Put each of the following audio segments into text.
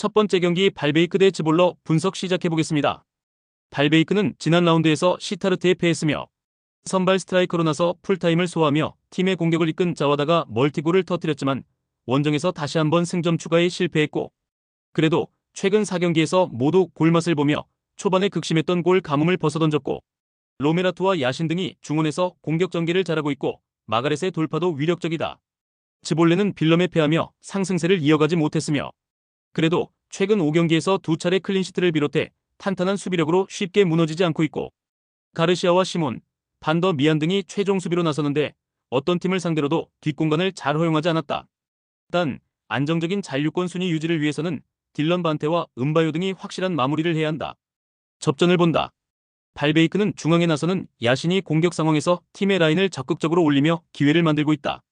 첫 번째 경기 발베이크 대 츠볼러 분석 시작해보겠습니다. 발베이크는 지난 라운드에서 시타르트에 패했으며 선발 스트라이커로 나서 풀타임을 소화하며 팀의 공격을 이끈 자와다가 멀티골을 터뜨렸지만 원정에서 다시 한번 승점 추가에 실패했고 그래도 최근 4경기에서 모두 골맛을 보며 초반에 극심했던 골 가뭄을 벗어던졌고 로메라토와 야신 등이 중원에서 공격 전개를 잘하고 있고 마가렛의 돌파도 위력적이다. 즈볼레는 빌럼에 패하며 상승세를 이어가지 못했으며 그래도 최근 5경기에서 두 차례 클린시트를 비롯해 탄탄한 수비력으로 쉽게 무너지지 않고 있고 가르시아와 시몬, 반더 미안 등이 최종 수비로 나서는데 어떤 팀을 상대로도 뒷공간을 잘 허용하지 않았다. 단 안정적인 잔류권 순위 유지를 위해서는 딜런 반테와 은바요 등이 확실한 마무리를 해야 한다. 접전을 본다. 발베이크는 중앙에 나서는 야신이 공격 상황에서 팀의 라인을 적극적으로 올리며 기회를 만들고 있다.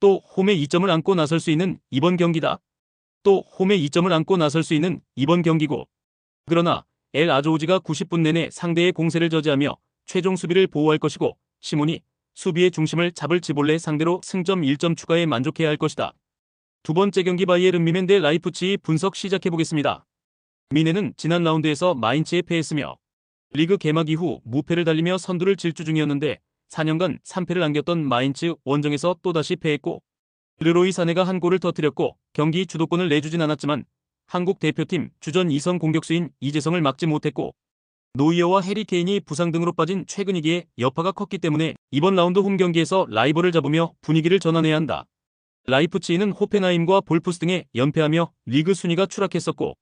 또 홈에 2점을 안고 나설 수 있는 이번 경기다. 또 홈에 2점을 안고 나설 수 있는 이번 경기고. 그러나 엘 아조우지가 90분 내내 상대의 공세를 저지하며 최종 수비를 보호할 것이고 시몬이 수비의 중심을 잡을 지볼레 상대로 승점 1점 추가에 만족해야 할 것이다. 두 번째 경기 바이에른 미넨 대 라이프치히 분석 시작해보겠습니다. 미넨은 지난 라운드에서 마인츠에 패했으며 리그 개막 이후 무패를 달리며 선두를 질주 중이었는데 4년간 3패를 안겼던 마인츠 원정에서 또다시 패했고 르로이 사네가 한 골을 터뜨렸고 경기 주도권을 내주진 않았지만 한국 대표팀 주전 2선 공격수인 이재성을 막지 못했고 노이어와 해리 케인이 부상 등으로 빠진 최근이기에 여파가 컸기 때문에 이번 라운드 홈 경기에서 라이벌을 잡으며 분위기를 전환해야 한다. 라이프치히는 호펜하임과 볼프스 등에 연패하며 리그 순위가 추락했었고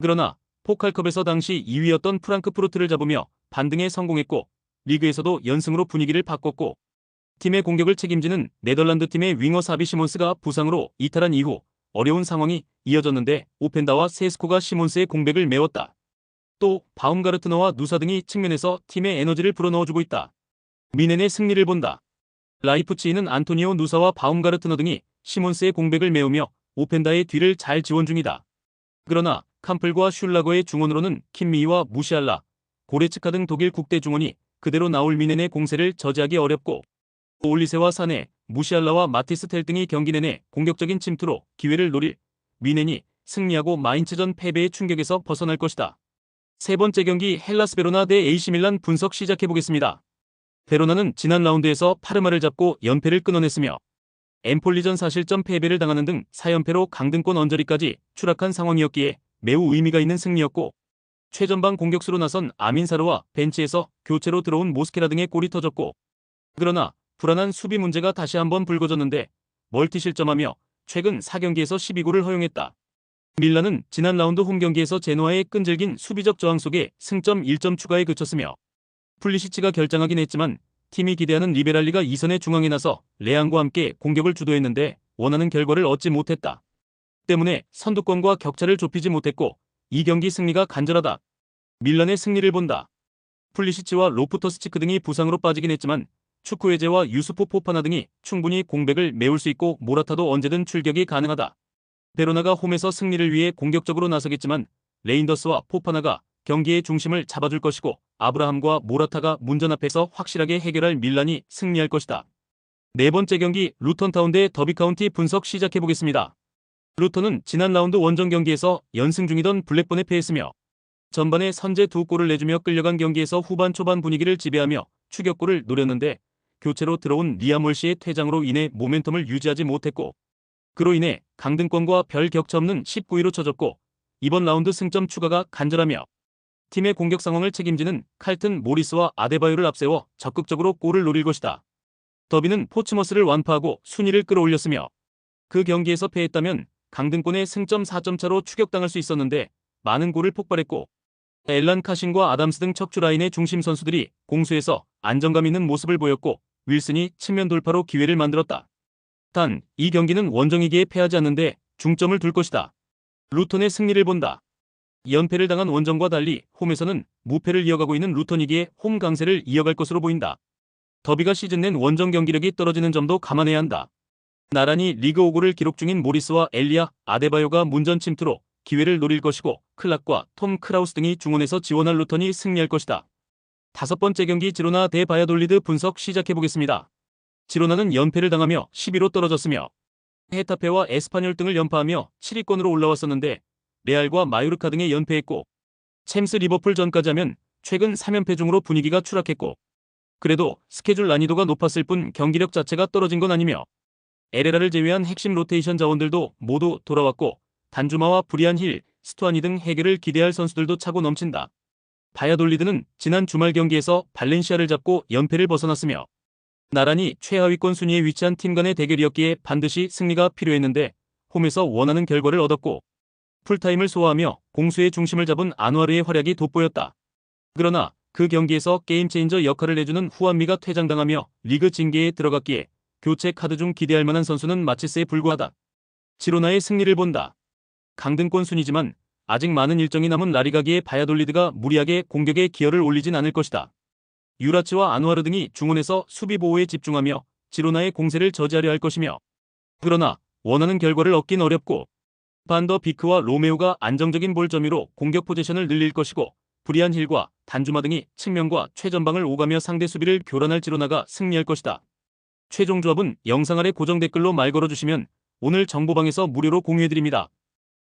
그러나 포칼컵에서 당시 2위였던 프랑크푸르트를 잡으며 반등에 성공했고 리그에서도 연승으로 분위기를 바꿨고 팀의 공격을 책임지는 네덜란드 팀의 윙어 사비 시몬스가 부상으로 이탈한 이후 어려운 상황이 이어졌는데 오펜다와 세스코가 시몬스의 공백을 메웠다. 또 바움가르트너와 누사 등이 측면에서 팀의 에너지를 불어넣어주고 있다. 미넨의 승리를 본다. 라이프치히는 안토니오 누사와 바움가르트너 등이 시몬스의 공백을 메우며 오펜다의 뒤를 잘 지원 중이다. 그러나 캄플과 슐라거의 중원으로는 킴미와 무시알라, 고레츠카 등 독일 국대 중원이 그대로 나올 미넨의 공세를 저지하기 어렵고 올리세와 사네, 무시알라와 마티스 텔 등이 경기 내내 공격적인 침투로 기회를 노릴 미넨이 승리하고 마인츠전 패배의 충격에서 벗어날 것이다. 세 번째 경기 헬라스 베로나 대 AC 밀란 분석 시작해보겠습니다. 베로나는 지난 라운드에서 파르마를 잡고 연패를 끊어냈으며 엠폴리전 사실점 패배를 당하는 등 4연패로 강등권 언저리까지 추락한 상황이었기에 매우 의미가 있는 승리였고 최전방 공격수로 나선 아민사르와 벤치에서 교체로 들어온 모스케라 등의 골이 터졌고 그러나 불안한 수비 문제가 다시 한번 불거졌는데 멀티 실점하며 최근 4경기에서 12골을 허용했다. 밀라는 지난 라운드 홈 경기에서 제노아의 끈질긴 수비적 저항 속에 승점 1점 추가에 그쳤으며 풀리시치가 결장하긴 했지만 팀이 기대하는 리베랄리가 2선의 중앙에 나서 레앙과 함께 공격을 주도했는데 원하는 결과를 얻지 못했다. 때문에 선두권과 격차를 좁히지 못했고 이 경기 승리가 간절하다. 밀란의 승리를 본다. 풀리시치와 로프터스치크 등이 부상으로 빠지긴 했지만 축구회제와 유스포 포파나 등이 충분히 공백을 메울 수 있고 모라타도 언제든 출격이 가능하다. 베로나가 홈에서 승리를 위해 공격적으로 나서겠지만 레인더스와 포파나가 경기의 중심을 잡아줄 것이고 아브라함과 모라타가 문전 앞에서 확실하게 해결할 밀란이 승리할 것이다. 네 번째 경기 루턴타운 대 더비카운티 분석 시작해보겠습니다. 루턴은 지난 라운드 원정 경기에서 연승 중이던 블랙본에 패했으며 전반에 선제 두 골을 내주며 끌려간 경기에서 후반 초반 분위기를 지배하며 추격골을 노렸는데 교체로 들어온 리아몰시의 퇴장으로 인해 모멘텀을 유지하지 못했고 그로 인해 강등권과 별 격차 없는 19위로 쳐졌고 이번 라운드 승점 추가가 간절하며 팀의 공격 상황을 책임지는 칼튼 모리스와 아데바요를 앞세워 적극적으로 골을 노릴 것이다. 더비는 포츠머스를 완파하고 순위를 끌어올렸으며 그 경기에서 패했다면 강등권의 승점 4점 차로 추격당할 수 있었는데 많은 골을 폭발했고 엘란 카신과 아담스 등 척추 라인의 중심 선수들이 공수에서 안정감 있는 모습을 보였고 윌슨이 측면 돌파로 기회를 만들었다. 단 이 경기는 원정이기에 패하지 않는데 중점을 둘 것이다. 루턴의 승리를 본다. 연패를 당한 원정과 달리 홈에서는 무패를 이어가고 있는 루턴이기에 홈 강세를 이어갈 것으로 보인다. 더비가 시즌 낸 원정 경기력이 떨어지는 점도 감안해야 한다. 나란히 리그 5골을 기록 중인 모리스와 엘리아, 아데바요가 문전 침투로 기회를 노릴 것이고 클락과 톰 크라우스 등이 중원에서 지원할 루턴이 승리할 것이다. 다섯 번째 경기 지로나 대 바야돌리드 분석 시작해보겠습니다. 지로나는 연패를 당하며 11로 떨어졌으며 헤타페와 에스파뇰 등을 연파하며 7위권으로 올라왔었는데 레알과 마요르카 등에 연패했고 챔스 리버풀 전까지 하면 최근 3연패 중으로 분위기가 추락했고 그래도 스케줄 난이도가 높았을 뿐 경기력 자체가 떨어진 건 아니며 에레라를 제외한 핵심 로테이션 자원들도 모두 돌아왔고 단주마와 브리안 힐, 스투아니 등 해결을 기대할 선수들도 차고 넘친다. 바야돌리드는 지난 주말 경기에서 발렌시아를 잡고 연패를 벗어났으며 나란히 최하위권 순위에 위치한 팀 간의 대결이었기에 반드시 승리가 필요했는데 홈에서 원하는 결과를 얻었고 풀타임을 소화하며 공수의 중심을 잡은 안와르의 활약이 돋보였다. 그러나 그 경기에서 게임 체인저 역할을 해주는 후안미가 퇴장당하며 리그 징계에 들어갔기에 교체 카드 중 기대할 만한 선수는 마치스에 불과하다. 지로나의 승리를 본다. 강등권 순이지만 아직 많은 일정이 남은 라리가기에 바야돌리드가 무리하게 공격에 기여를 올리진 않을 것이다. 유라츠와 아누아르 등이 중원에서 수비 보호에 집중하며 지로나의 공세를 저지하려 할 것이며 그러나 원하는 결과를 얻긴 어렵고 반더 비크와 로메오가 안정적인 볼 점유로 공격 포지션을 늘릴 것이고 브리안 힐과 단주마 등이 측면과 최전방을 오가며 상대 수비를 교란할 지로나가 승리할 것이다. 최종 조합은 영상 아래 고정 댓글로 말 걸어주시면 오늘 정보방에서 무료로 공유해드립니다.